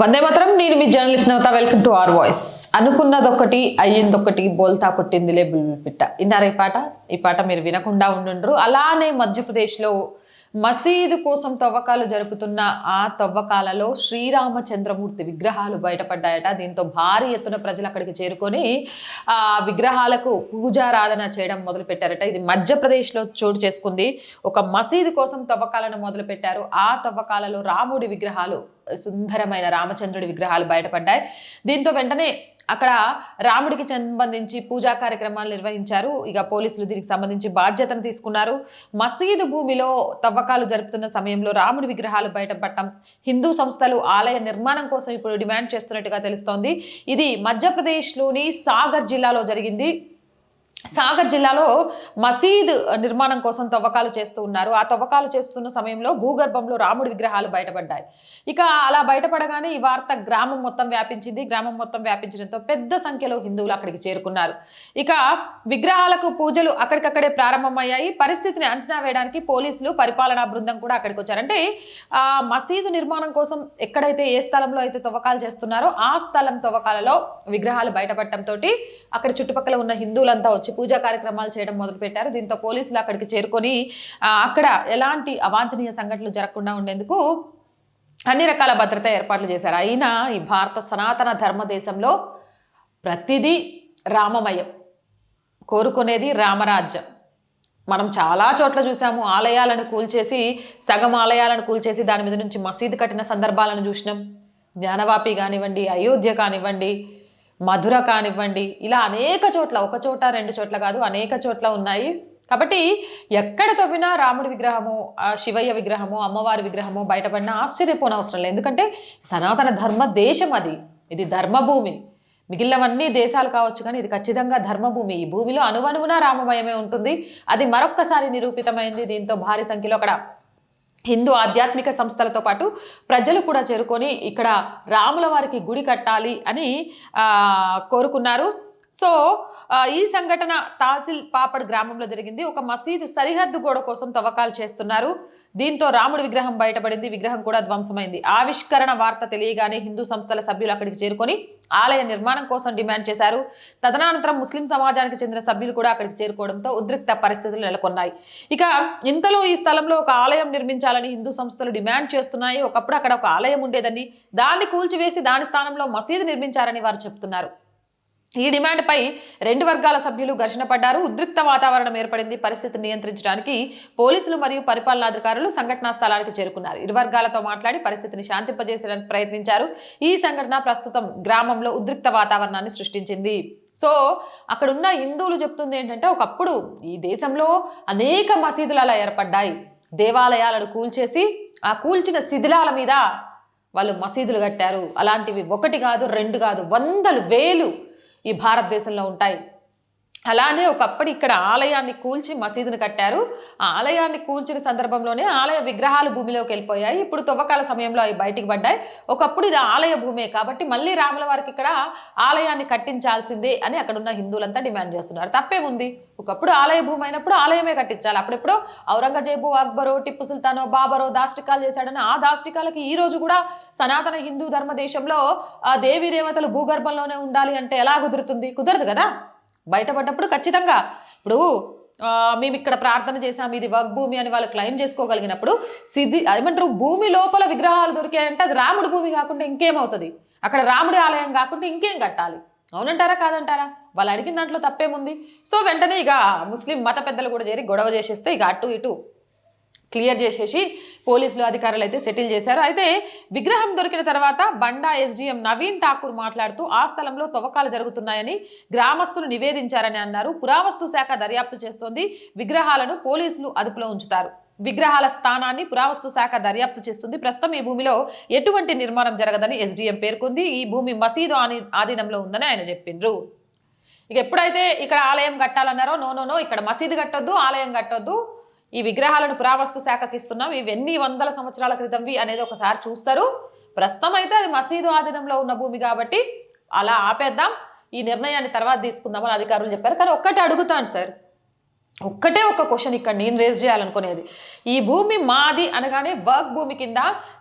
వందే మాత్రం నేను మీ journalist Navata welcome to R Voice. అనుకున్నదొకటి అయ్యిందొకటి బోల్తా కొట్టిందిలే బుల్బుల్ పిట్ట. విన్నారా ఈ పాట? ఈ పాట మీరు వినకుండా ఉండుండ్రు. అలానే మధ్యప్రదేశ్లో మసీదు కోసం తవ్వకాలు జరుపుతున్న ఆ తవ్వకాలలో శ్రీరామచంద్రమూర్తి విగ్రహాలు బయటపడ్డాయట. దీంతో భారీ ఎత్తున ప్రజలు అక్కడికి చేరుకొని ఆ విగ్రహాలకు పూజారాధన చేయడం మొదలు పెట్టారట ఇది మధ్యప్రదేశ్లో చోటు చేసుకుంది. ఒక మసీదు కోసం తవ్వకాలను మొదలు పెట్టారు ఆ తవ్వకాలలో రాముడి విగ్రహాలు సుందరమైన రామచంద్రుడి విగ్రహాలు బయటపడ్డాయి. దీంతో వెంటనే అక్కడ రాముడికి సంబంధించి పూజా కార్యక్రమాలు నిర్వహించారు. ఇక పోలీసులు దీనికి సంబంధించి బాధ్యతను తీసుకున్నారు. మసీదు భూమిలో తవ్వకాలు జరుపుతున్న సమయంలో రాముడి విగ్రహాలు బయటపడటం హిందూ సంస్థలు ఆలయ నిర్మాణం కోసం ఇప్పుడు డిమాండ్ చేస్తున్నట్టుగా తెలుస్తోంది. ఇది మధ్యప్రదేశ్లోని సాగర్ జిల్లాలో జరిగింది. సాగర్ జిల్లాలో మసీద్ నిర్మాణం కోసం తవ్వకాలు చేస్తూ ఉన్నారు. ఆ తవ్వకాలు చేస్తున్న సమయంలో భూగర్భంలో రాముడి విగ్రహాలు బయటపడ్డాయి. ఇక అలా బయటపడగానే ఈ వార్త గ్రామం మొత్తం వ్యాపించింది. గ్రామం మొత్తం వ్యాపించడంతో పెద్ద సంఖ్యలో హిందువులు అక్కడికి చేరుకున్నారు. ఇక విగ్రహాలకు పూజలు అక్కడికక్కడే ప్రారంభమయ్యాయి. పరిస్థితిని అంచనా వేయడానికి పోలీసులు పరిపాలనా బృందం కూడా అక్కడికి వచ్చారంటే ఆ మసీదు నిర్మాణం కోసం ఎక్కడైతే ఏ స్థలంలో అయితే తవ్వకాలు చేస్తున్నారో ఆ స్థలం తవ్వకాలలో విగ్రహాలు బయటపడటంతో అక్కడ చుట్టుపక్కల ఉన్న హిందువులంతా వచ్చి పూజా కార్యక్రమాలు చేయడం మొదలుపెట్టారు. దీంతో పోలీసులు అక్కడికి చేరుకొని అక్కడ ఎలాంటి అవాంఛనీయ సంఘటనలు జరగకుండా ఉండేందుకు అన్ని రకాల భద్రతా ఏర్పాట్లు చేశారు. అయినా ఈ భారత సనాతన ధర్మ దేశంలో ప్రతిదీ రామమయం. కోరుకునేది రామరాజ్యం. మనం చాలా చోట్ల చూసాము ఆలయాలను కూల్చేసి సగం ఆలయాలను కూల్చేసి దాని మీద నుంచి మసీదు కట్టిన సందర్భాలను చూసినాం. జ్ఞానవాపి కానివ్వండి అయోధ్య కానివ్వండి మధుర కానివ్వండి ఇలా అనేక చోట్ల ఒక చోట రెండు చోట్ల కాదు అనేక చోట్ల ఉన్నాయి. కాబట్టి ఎక్కడ తవ్వినా రాముడి విగ్రహము ఆ శివయ్య విగ్రహము అమ్మవారి విగ్రహము బయటపడినా ఆశ్చర్యపోనవసరం లేదు. ఎందుకంటే సనాతన ధర్మ దేశం అది. ఇది ధర్మభూమి. మిగిలినవన్నీ దేశాలు కావచ్చు కానీ ఇది ఖచ్చితంగా ధర్మభూమి. ఈ భూమిలో అనువనువున రామమయమే ఉంటుంది. అది మరొక్కసారి నిరూపితమైంది దీంతో భారీ సంఖ్యలో అక్కడ హిందూ ఆధ్యాత్మిక సంస్థలతో పాటు ప్రజలు కూడా చేరుకొని ఇక్కడ రాముల వారికి గుడి కట్టాలి అని కోరుకున్నారు. సో ఈ సంఘటన తాసిల్ పాపడ్ గ్రామంలో జరిగింది. ఒక మసీదు సరిహద్దు గోడ కోసం తవ్వకాలు చేస్తున్నారు. దీంతో రాముడి విగ్రహం బయటపడింది. విగ్రహం కూడా ధ్వంసమైంది. ఆవిష్కరణ వార్త తెలియగానే హిందూ సంస్థల సభ్యులు అక్కడికి చేరుకొని ఆలయ నిర్మాణం కోసం డిమాండ్ చేశారు. తదనంతరం ముస్లిం సమాజానికి చెందిన సభ్యులు కూడా అక్కడికి చేరుకోవడంతో ఉద్రిక్త పరిస్థితులు నెలకొన్నాయి. ఇక ఇంతలో ఈ స్థలంలో ఒక ఆలయం నిర్మించాలని హిందూ సంస్థలు డిమాండ్ చేస్తున్నాయి. ఒకప్పుడు అక్కడ ఒక ఆలయం ఉండేదని దాన్ని కూల్చివేసి దాని స్థానంలో మసీదు నిర్మించారని వారు చెప్తున్నారు. ఈ డిమాండ్పై రెండు వర్గాల సభ్యులు ఘర్షణ పడ్డారు. ఉద్రిక్త వాతావరణం ఏర్పడింది. పరిస్థితిని నియంత్రించడానికి పోలీసులు మరియు పరిపాలనాధికారులు సంఘటనా స్థలానికి చేరుకున్నారు. ఇరు వర్గాలతో మాట్లాడి పరిస్థితిని శాంతింపజేసేందుకు ప్రయత్నించారు. ఈ సంఘటన ప్రస్తుతం గ్రామంలో ఉద్రిక్త వాతావరణాన్ని సృష్టించింది. సో అక్కడ ఉన్న హిందువులు చెప్తుంది ఏంటంటే ఒకప్పుడు ఈ దేశంలో అనేక మసీదులు అలా ఏర్పడ్డాయి. దేవాలయాలను కూల్చేసి ఆ కూల్చిన శిథిలాల మీద వాళ్ళు మసీదులు కట్టారు. అలాంటివి ఒకటి కాదు రెండు కాదు వందలు వేలు ఈ భారతదేశంలో ఉంటాయి. అలానే ఒకప్పుడు ఇక్కడ ఆలయాన్ని కూల్చి మసీదును కట్టారు. ఆ ఆలయాన్ని కూల్చిన సందర్భంలోనే ఆలయ విగ్రహాలు భూమిలోకి వెళ్ళిపోయాయి. ఇప్పుడు తవ్వకాల సమయంలో అవి బయటికి పడ్డాయి. ఒకప్పుడు ఇది ఆలయ భూమే కాబట్టి మళ్ళీ రాముల వారికి ఇక్కడ ఆలయాన్ని కట్టించాల్సిందే అని అక్కడ ఉన్న హిందువులంతా డిమాండ్ చేస్తున్నారు. తప్పేముంది? ఒకప్పుడు ఆలయ భూమి అయినప్పుడు ఆలయమే కట్టించాలి. అప్పుడెప్పుడు ఔరంగజేబు అక్బరో టిప్పు సుల్తానో బాబరో దాష్టికాలు చేశాడని ఆ దాష్టికాలకి ఈ రోజు కూడా సనాతన హిందూ ధర్మ దేశంలో ఆ దేవీ దేవతలు భూగర్భంలోనే ఉండాలి అంటే ఎలా కుదురుతుంది? కుదరదు కదా? బయటపడ్డప్పుడు ఖచ్చితంగా. ఇప్పుడు మేము ఇక్కడ ప్రార్థన చేసాం ఇది వర్క్ భూమి అని వాళ్ళు క్లెయిమ్ చేసుకోగలిగినప్పుడు సిద్ధి ఏమంటారు భూమి లోపల విగ్రహాలు దొరికాయంటే అది రాముడి భూమి కాకుండా ఇంకేమవుతుంది? అక్కడ రాముడి ఆలయం కాకుండా ఇంకేం కట్టాలి? అవునంటారా కాదంటారా? వాళ్ళు అడిగిన దాంట్లో తప్పేముంది? సో వెంటనే ఇక ముస్లిం మత పెద్దలు కూడా చేరి గొడవ చేసేస్తే ఇక అటు ఇటు క్లియర్ చేసేసి పోలీసులు అధికారులు అయితే సెటిల్ చేశారు. అయితే విగ్రహం దొరికిన తర్వాత బండా ఎస్డీఎం నవీన్ ఠాకూర్ మాట్లాడుతూ ఆ స్థలంలో తవ్వకాలు జరుగుతున్నాయని గ్రామస్తులు నివేదించారని అన్నారు. పురావస్తు శాఖ దర్యాప్తు చేస్తోంది. విగ్రహాలను పోలీసులు అదుపులో ఉంచుతారు. విగ్రహాల స్థానాన్ని పురావస్తు శాఖ దర్యాప్తు చేస్తుంది. ప్రస్తుతం ఈ భూమిలో ఎటువంటి నిర్మాణం జరగదని ఎస్డీఎం పేర్కొంది. ఈ భూమి మసీదు ఆధీనంలో ఉందని ఆయన చెప్పిండ్రు. ఇక ఎప్పుడైతే ఇక్కడ ఆలయం కట్టాలన్నారో నో నో నో ఇక్కడ మసీదు కట్టొద్దు ఆలయం కట్టొద్దు. ఈ విగ్రహాలను పురావస్తు శాఖకి ఇస్తున్నాం. ఇవి ఎన్ని వందల సంవత్సరాల క్రితంవి అనేది ఒకసారి చూస్తారు. ప్రస్తుతం అయితే అది మసీదు ఆధీనంలో ఉన్న భూమి కాబట్టి అలా ఆపేద్దాం. ఈ నిర్ణయాన్ని తర్వాత తీసుకుందామని అధికారులు చెప్పారు. కానీ ఒక్కటి అడుగుతాను సార్. ఒక్కటే ఒక క్వశ్చన్ ఇక్కడ నేను రేజ్ చేయాలనుకునేది. ఈ భూమి మాది అనగానే వర్క్ భూమి కింద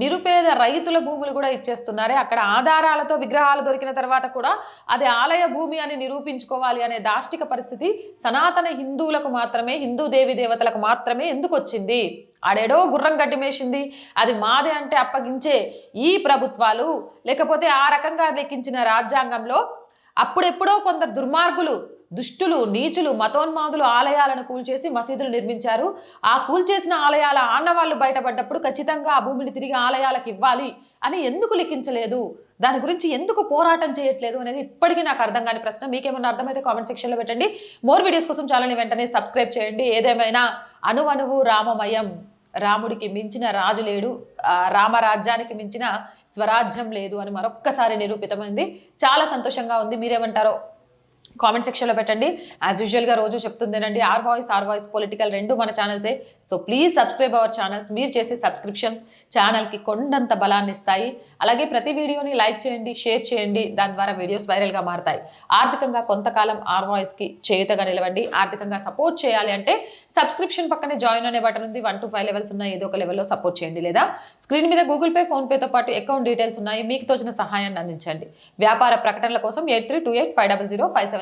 నిరుపేద రైతుల భూములు కూడా ఇచ్చేస్తున్నారే. అక్కడ ఆధారాలతో విగ్రహాలు దొరికిన తర్వాత కూడా అది ఆలయ భూమి అని నిరూపించుకోవాలి అనే దాష్టిక పరిస్థితి సనాతన హిందువులకు మాత్రమే హిందూ దేవి దేవతలకు మాత్రమే ఎందుకు వచ్చింది? ఆడేడో గుర్రం గడ్డిమేసింది అది మాదే అంటే అప్పగించే ఈ ప్రభుత్వాలు. లేకపోతే ఆ రకంగా లెక్కించిన రాజ్యాంగంలో అప్పుడెప్పుడో కొందరు దుర్మార్గులు దుష్టులు నీచులు మతోన్మాదులు ఆలయాలను కూల్చేసి మసీదులు నిర్మించారు. ఆ కూల్చేసిన ఆలయాల ఆన్నవాళ్ళు బయటపడ్డప్పుడు ఖచ్చితంగా ఆ భూమిని తిరిగి ఆలయాలకు ఇవ్వాలి అని ఎందుకు లిఖించలేదు? దాని గురించి ఎందుకు పోరాటం చేయట్లేదు అనేది ఇప్పటికీ నాకు అర్థం కాని ప్రశ్న. మీకేమన్నా అర్థమైతే కామెంట్ సెక్షన్లో పెట్టండి. మోర్ వీడియోస్ కోసం ఛానల్ని వెంటనే సబ్స్క్రైబ్ చేయండి. ఏదేమైనా అణువణువు రామమయం రాముడికి మించిన రాజు లేడు రామరాజ్యానికి మించిన స్వరాజ్యం లేదు అని మరొక్కసారి నిరూపితమైంది. చాలా సంతోషంగా ఉంది. మీరేమంటారో? కామెంట్ సెక్షన్లో పెట్టండి. యాజ్ యూజువల్గా రోజు చెప్తుందేనండి R Voice R Voice political రెండు మన ఛానల్సే so please subscribe our channels మీరు చేసే సబ్స్క్రిప్షన్స్ ఛానల్కి కొండంత బలాన్ని ఇస్తాయి. అలాగే ప్రతి వీడియోని లైక్ చేయండి షేర్ చేయండి. దాని ద్వారా వీడియోస్ వైరల్గా మారతాయి. ఆర్థికంగా కొంతకాలం ఆర్ వాయిస్కి చేయుతగా నిలవండి. ఆర్థికంగా సపోర్ట్ చేయాలి అంటే సబ్స్క్రిప్షన్ పక్కనే జాయిన్ అనే బటన్ ఉంది. వన్ టు ఫైవ్ లెవెల్స్ ఉన్నాయి. ఏదో ఒక లెవెల్లో సపోర్ట్ చేయండి లేదా? స్క్రీన్ మీద గూగుల్ పే ఫోన్పేతో పాటు అకౌంట్ డీటెయిల్స్ ఉన్నాయి. మీకు తోచిన సహాయాన్ని అందించండి. వ్యాపార ప్రకటనల కోసం eight three two eight five double zero five seven